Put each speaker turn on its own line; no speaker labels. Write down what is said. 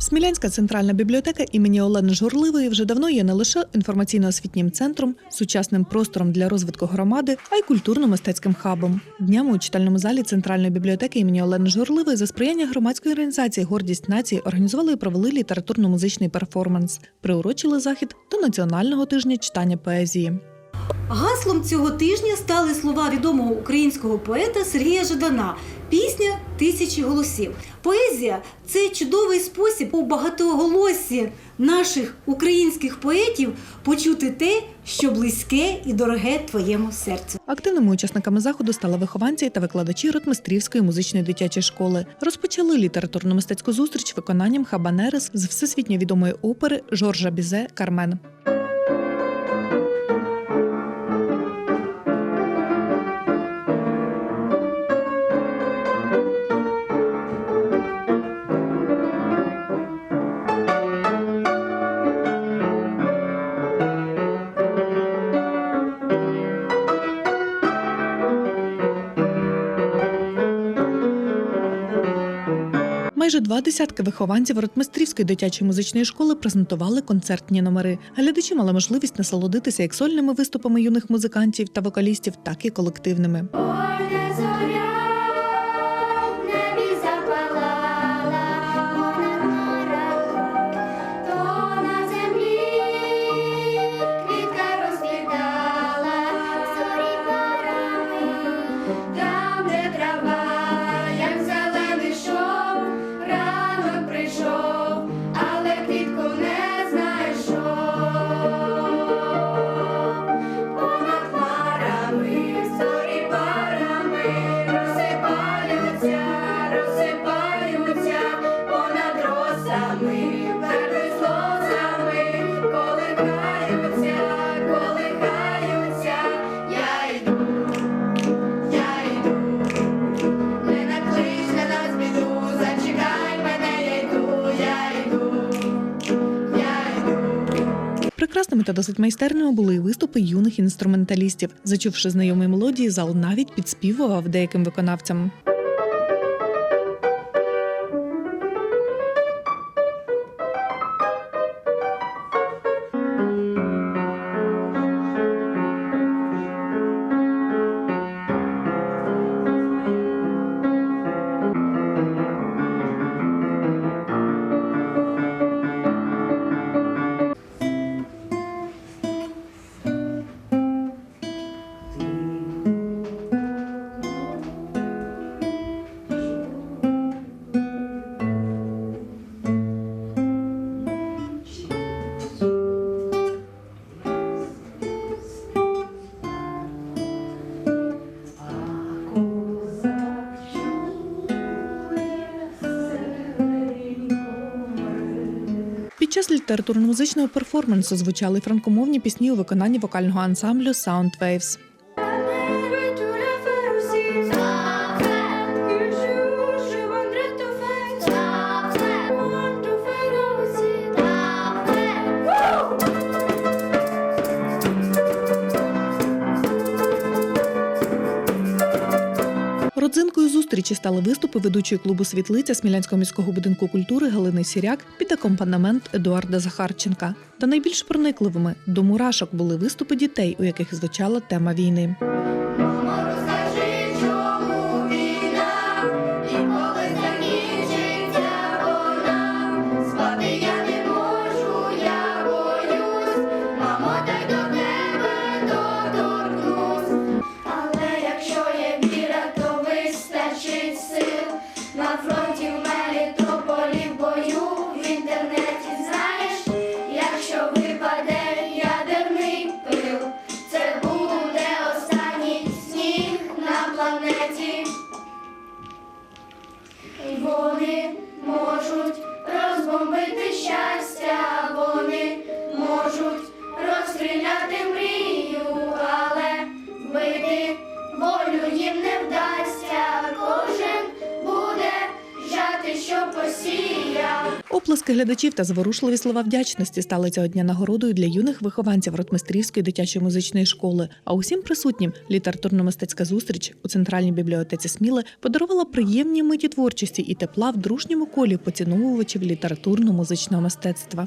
Смілянська центральна бібліотека імені Олени Жгурливої вже давно є не лише інформаційно-освітнім центром, сучасним простором для розвитку громади, а й культурно-мистецьким хабом. Днями у читальному залі центральної бібліотеки імені Олени Жгурливої за сприяння громадської організації Гордість нації організували і провели літературно-музичний перформанс. Приурочили захід до національного тижня читання поезії.
Гаслом цього тижня стали слова відомого українського поета Сергія Жадана Пісня тисячі голосів. Поезія це чудовий спосіб у багатоголоссі наших українських поетів почути те, що близьке і дороге твоєму серцю.
Активними учасниками заходу стали вихованці та викладачі Ротмистрівської музичної дитячої школи. Розпочали літературно-мистецьку зустріч виконанням Хабанерес з всесвітньо відомої опери Жоржа Бізе Кармен. Майже два десятки вихованців Ротмистрівської дитячої музичної школи презентували концертні номери. Глядачі мали можливість насолодитися як сольними виступами юних музикантів та вокалістів, так і колективними. Та досить майстерними були і виступи юних інструменталістів. Зачувши знайомі мелодії, зал навіть підспівував деяким виконавцям. Літературно-музичного перформансу звучали франкомовні пісні у виконанні вокального ансамблю Sound Waves. Зустрічі стали виступи ведучої клубу Світлиця Смілянського міського будинку культури Галини Сіряк під акомпанемент Едуарда Захарченка. Та найбільш проникливими до мурашок були виступи дітей, у яких звучала тема війни.
Волю їм не вдасться. Кожен буде жати, що посіяв. Оплески глядачів та зворушливі слова вдячності стали цього дня нагородою для юних вихованців Ротмистрівської дитячої музичної школи. А усім присутнім літературно-мистецька зустріч у центральній бібліотеці Сміли подарувала приємні миті творчості і тепла в дружньому колі поціновувачів літературно-музичного мистецтва.